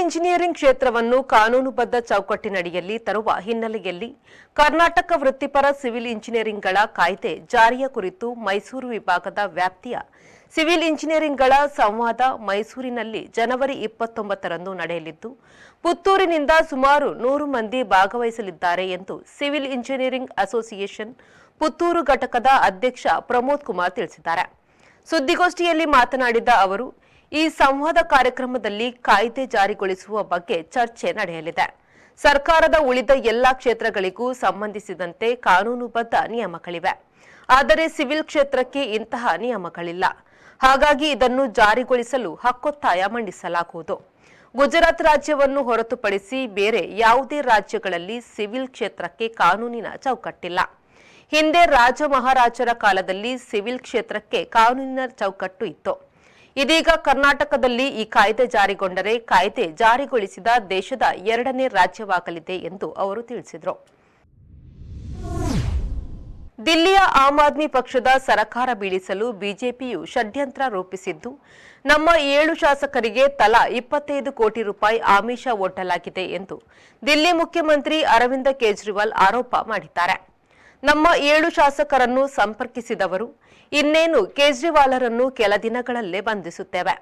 Engineering ಕ್ಷೇತ್ರವನ್ನು ಕಾನೂನುಬದ್ಧ ಚೌಕಟ್ಟಿನಡಿಯಲ್ಲಿ ತರುವ ಹಿನ್ನೆಲೆಯಲ್ಲಿ ಕರ್ನಾಟಕ ವೃತ್ತಿಪರ ಸಿವಿಲ್ ಇಂಜಿನಿಯರಿಂಗ್ಗಳ ಕಾಯ್ದೆ ಜಾರಿಯ ಕುರಿತು ಮೈಸೂರು ವಿಭಾಗದ ವ್ಯಾಪ್ತಿಯ ಸಿವಿಲ್ ಇಂಜಿನಿಯರಿಂಗ್ಗಳ ಸಂವಾದ ಮೈಸೂರಿನಲ್ಲಿ ಜನವರಿ ಇಪ್ಪತ್ತೊಂಬತ್ತರಂದು ನಡೆಯಲಿದ್ದು, ಪುತ್ತೂರಿನಿಂದ ಸುಮಾರು ನೂರು ಮಂದಿ ಭಾಗವಹಿಸಲಿದ್ದಾರೆ ಎಂದು ಸಿವಿಲ್ ಇಂಜಿನಿಯರಿಂಗ್ ಅಸೋಸಿಯೇಷನ್ ಪುತ್ತೂರು ಘಟಕದ ಅಧ್ಯಕ್ಷ ಪ್ರಮೋದ್ ಕುಮಾರ್ ತಿಳಿಸಿದ್ದಾರೆ. ಸುದ್ದಿಗೋಷ್ಠಿಯಲ್ಲಿ ಮಾತನಾಡಿದ ಅವರು ಈ ಸಂವಾದ ಕಾರ್ಯಕ್ರಮದಲ್ಲಿ ಕಾಯ್ದೆ ಜಾರಿಗೊಳಿಸುವ ಬಗ್ಗೆ ಚರ್ಚೆ ನಡೆಯಲಿದೆ. ಸರ್ಕಾರದ ಉಳಿದ ಎಲ್ಲಾ ಕ್ಷೇತ್ರಗಳಿಗೂ ಸಂಬಂಧಿಸಿದಂತೆ ಕಾನೂನುಬದ್ಧ ನಿಯಮಗಳಿವೆ. ಆದರೆ ಸಿವಿಲ್ ಕ್ಷೇತ್ರಕ್ಕೆ ಇಂತಹ ನಿಯಮಗಳಿಲ್ಲ. ಹಾಗಾಗಿ ಇದನ್ನು ಜಾರಿಗೊಳಿಸಲು ಹಕ್ಕೊತ್ತಾಯ ಮಂಡಿಸಲಾಗುವುದು. ಗುಜರಾತ್ ರಾಜ್ಯವನ್ನು ಹೊರತುಪಡಿಸಿ ಬೇರೆ ಯಾವುದೇ ರಾಜ್ಯಗಳಲ್ಲಿ ಸಿವಿಲ್ ಕ್ಷೇತ್ರಕ್ಕೆ ಕಾನೂನಿನ ಚೌಕಟ್ಟಿಲ್ಲ. ಹಿಂದೆ ರಾಜ ಮಹಾರಾಜರ ಕಾಲದಲ್ಲಿ ಸಿವಿಲ್ ಕ್ಷೇತ್ರಕ್ಕೆ ಕಾನೂನಿನ ಚೌಕಟ್ಟು ಇತ್ತು. ಇದೀಗ ಕರ್ನಾಟಕದಲ್ಲಿ ಈ ಕಾಯ್ದೆ ಜಾರಿಗೊಂಡರೆ ಕಾಯ್ದೆ ಜಾರಿಗೊಳಿಸಿದ ದೇಶದ ಎರಡನೇ ರಾಜ್ಯವಾಗಲಿದೆ ಎಂದು ಅವರು ತಿಳಿಸಿದರು. ದಿಲ್ಲಿಯ ಆಮ್ ಆದ್ಮಿ ಪಕ್ಷದ ಸರಕಾರ ಬೀಳಿಸಲು ಬಿಜೆಪಿಯು ಷಡ್ಯಂತ್ರ ರೂಪಿಸಿದ್ದು, ನಮ್ಮ ಏಳು ಶಾಸಕರಿಗೆ ತಲಾ ಇಪ್ಪತ್ತೈದು ಕೋಟಿ ರೂಪಾಯಿ ಆಮಿಷ ಒಡ್ಡಲಾಗಿದೆ ಎಂದು ದಿಲ್ಲಿ ಮುಖ್ಯಮಂತ್ರಿ ಅರವಿಂದ ಕೇಜ್ರಿವಾಲ್ ಆರೋಪ ಮಾಡಿದ್ದಾರೆ. ನಮ್ಮ ಏಳು ಶಾಸಕರನ್ನು ಸಂಪರ್ಕಿಸಿದವರು, ಇನ್ನೇನು ಕೇಜ್ರಿವಾಲರನ್ನು ಕೆಲ ದಿನಗಳಲ್ಲೇ ಬಂಧಿಸುತ್ತೇವೆ.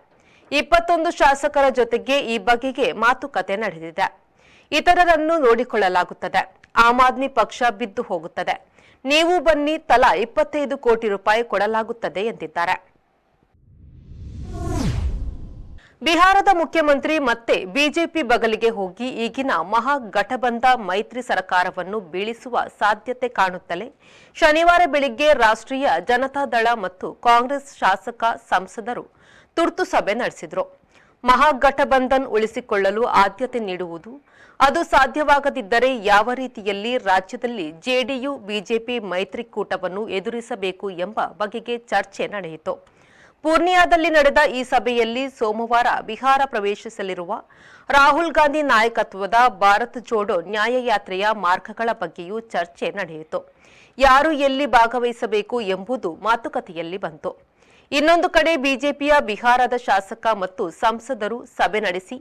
ಇಪ್ಪತ್ತೊಂದು ಶಾಸಕರ ಜೊತೆಗೆ ಈ ಬಗೆಗೆ ಮಾತುಕತೆ ನಡೆದಿದೆ. ಇತರರನ್ನು ನೋಡಿಕೊಳ್ಳಲಾಗುತ್ತದೆ. ಆಮ್ ಆದ್ಮಿ ಪಕ್ಷ ಬಿದ್ದು ಹೋಗುತ್ತದೆ. ನೀವು ಬನ್ನಿ ತಲಾ ಇಪ್ಪತ್ತೈದು ಕೋಟಿ ರೂಪಾಯಿ ಕೊಡಲಾಗುತ್ತದೆ ಎಂದಿದ್ದಾರೆ. ಬಿಹಾರದ ಮುಖ್ಯಮಂತ್ರಿ ಮತ್ತೆ ಬಿಜೆಪಿ ಬಗಲಿಗೆ ಹೋಗಿ ಈಗಿನ ಮಹಾಗಠಬಂಧ ಮೈತ್ರಿ ಸರ್ಕಾರವನ್ನು ಬೀಳಿಸುವ ಸಾಧ್ಯತೆ ಕಾಣುತ್ತಲೇ ಶನಿವಾರ ಬೆಳಿಗ್ಗೆ ರಾಷ್ಟ್ರೀಯ ಜನತಾದಳ ಮತ್ತು ಕಾಂಗ್ರೆಸ್ ಶಾಸಕ ಸಂಸದರು ತುರ್ತು ಸಭೆ ನಡೆಸಿದರು. ಮಹಾಗಠಬಂಧನ್ ಉಳಿಸಿಕೊಳ್ಳಲು ಆದ್ಯತೆ ನೀಡುವುದು, ಅದು ಸಾಧ್ಯವಾಗದಿದ್ದರೆ ಯಾವ ರೀತಿಯಲ್ಲಿ ರಾಜ್ಯದಲ್ಲಿ ಜೆಡಿಯು, ಬಿಜೆಪಿ ಮೈತ್ರಿಕೂಟವನ್ನು ಎದುರಿಸಬೇಕು ಎಂಬ ಬಗೆಗೆ ಚರ್ಚೆ ನಡೆಯಿತು. ಪೂರ್ಣಿಯಾದಲ್ಲಿ ನಡೆದ ಈ ಸಭೆಯಲ್ಲಿ ಸೋಮವಾರ ಬಿಹಾರ ಪ್ರವೇಶಿಸಲಿರುವ ರಾಹುಲ್ ಗಾಂಧಿ ನಾಯಕತ್ವದ ಭಾರತ್ ಜೋಡೋ ನ್ಯಾಯಯಾತ್ರೆಯ ಮಾರ್ಗಗಳ ಬಗ್ಗೆಯೂ ಚರ್ಚೆ ನಡೆಯಿತು. ಯಾರು ಎಲ್ಲಿ ಭಾಗವಹಿಸಬೇಕು ಎಂಬುದು ಮಾತುಕತೆಯಲ್ಲಿ ಬಂತು. ಇನ್ನೊಂದು ಕಡೆ ಬಿಜೆಪಿಯ ಬಿಹಾರದ ಶಾಸಕ ಮತ್ತು ಸಂಸದರು ಸಭೆ ನಡೆಸಿ,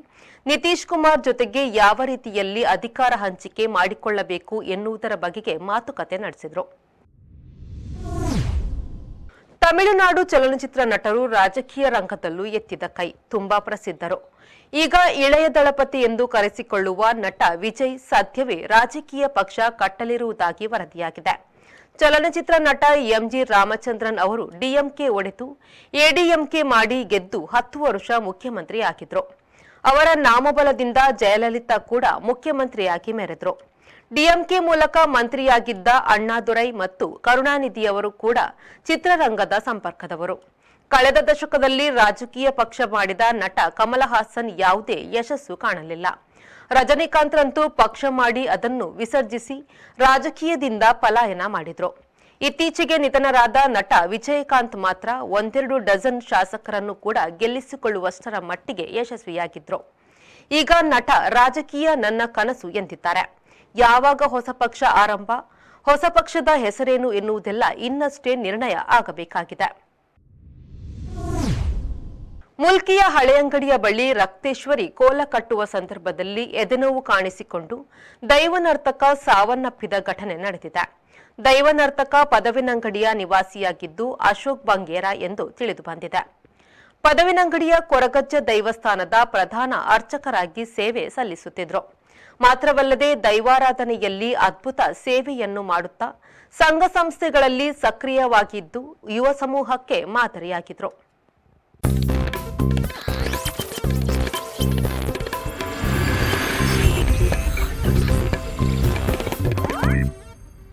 ನಿತೀಶ್ ಕುಮಾರ್ ಜೊತೆಗೆ ಯಾವ ರೀತಿಯಲ್ಲಿ ಅಧಿಕಾರ ಹಂಚಿಕೆ ಮಾಡಿಕೊಳ್ಳಬೇಕು ಎನ್ನುವುದರ ಬಗೆಗೆ ಮಾತುಕತೆ ನಡೆಸಿದರು. ತಮಿಳುನಾಡು ಚಲನಚಿತ್ರ ನಟರು ರಾಜಕೀಯ ರಂಗದಲ್ಲೂ ಎತ್ತಿದ ಕೈ, ತುಂಬಾ ಪ್ರಸಿದ್ಧರು. ಈಗ ಇಳೆಯ ದಳಪತಿ ಎಂದು ಕರೆಸಿಕೊಳ್ಳುವ ನಟ ವಿಜಯ್ ಸದ್ಯವೇ ರಾಜಕೀಯ ಪಕ್ಷ ಕಟ್ಟಲಿರುವುದಾಗಿ ವರದಿಯಾಗಿದೆ. ಚಲನಚಿತ್ರ ನಟ ಎಂಜಿ ರಾಮಚಂದ್ರನ್ ಅವರು ಡಿಎಂಕೆ ಒಡೆದು ಎಡಿಎಂಕೆ ಮಾಡಿ ಗೆದ್ದು ಹತ್ತು ವರ್ಷ ಮುಖ್ಯಮಂತ್ರಿ ಆಗಿದ್ರು ಅವರ ನಾಮಬಲದಿಂದ ಜಯಲಲಿತಾ ಕೂಡ ಮುಖ್ಯಮಂತ್ರಿಯಾಗಿ ಮೆರೆದ್ರು. ಡಿಎಂಕೆ ಮೂಲಕ ಮಂತ್ರಿಯಾಗಿದ್ದ ಅಣ್ಣಾದುರೈ ಮತ್ತು ಕರುಣಾನಿಧಿಯವರು ಕೂಡ ಚಿತ್ರರಂಗದ ಸಂಪರ್ಕದವರು. ಕಳೆದ ದಶಕದಲ್ಲಿ ರಾಜಕೀಯ ಪಕ್ಷ ಮಾಡಿದ ನಟ ಕಮಲ ಹಾಸನ್ ಯಾವುದೇ ಯಶಸ್ಸು ಕಾಣಲಿಲ್ಲ. ರಜನಿಕಾಂತ್ರಂತೂ ಪಕ್ಷ ಮಾಡಿ ಅದನ್ನು ವಿಸರ್ಜಿಸಿ ರಾಜಕೀಯದಿಂದ ಪಲಾಯನ ಮಾಡಿದ್ರು. ಇತ್ತೀಚೆಗೆ ನಿಧನರಾದ ನಟ ವಿಜಯಕಾಂತ್ ಮಾತ್ರ ಒಂದೆರಡು ಡಜನ್ ಶಾಸಕರನ್ನು ಕೂಡ ಗೆಲ್ಲಿಸಿಕೊಳ್ಳುವಷ್ಟರ ಮಟ್ಟಿಗೆ ಯಶಸ್ವಿಯಾಗಿದ್ರು. ಈಗ ನಟ ರಾಜಕೀಯ ನನ್ನ ಕನಸು ಎಂದಿದ್ದಾರೆ. ಯಾವಾಗ ಹೊಸ ಪಕ್ಷ ಆರಂಭ? ಹೊಸ ಪಕ್ಷದ ಹೆಸರೇನು ಎನ್ನುವುದೆಲ್ಲ ಇನ್ನಷ್ಟೇ ನಿರ್ಣಯ ಆಗಬೇಕಾಗಿದೆ. ಮುಲ್ಕಿಯ ಹಳೆಯಂಗಡಿಯ ಬಳಿ ರಕ್ತೇಶ್ವರಿ ಕೋಲ ಕಟ್ಟುವ ಸಂದರ್ಭದಲ್ಲಿ ಎದೆನೋವು ಕಾಣಿಸಿಕೊಂಡು ದೈವನರ್ತಕ ಸಾವನ್ನಪ್ಪಿದ ಘಟನೆ ನಡೆದಿದೆ. ದೈವನರ್ತಕ ಪದವಿನಂಗಡಿಯ ನಿವಾಸಿಯಾಗಿದ್ದು ಅಶೋಕ್ ಬಂಗೇರ ಎಂದು ತಿಳಿದು ಬಂದಿದೆ. ಪದವಿನಂಗಡಿಯ ಕೊರಗಜ್ಜ ದೈವಸ್ಥಾನದ ಪ್ರಧಾನ ಅರ್ಚಕರಾಗಿ ಸೇವೆ ಸಲ್ಲಿಸುತ್ತಿದ್ರು. ಮಾತ್ರವಲ್ಲದೆ ದೈವಾರಾಧನೆಯಲ್ಲಿ ಅದ್ಭುತ ಸೇವೆಯನ್ನು ಮಾಡುತ್ತಾ ಸಂಘ ಸಂಸ್ಥೆಗಳಲ್ಲಿ ಸಕ್ರಿಯವಾಗಿದ್ದು ಯುವ ಸಮೂಹಕ್ಕೆ ಮಾದರಿಯಾಗಿದ್ರು.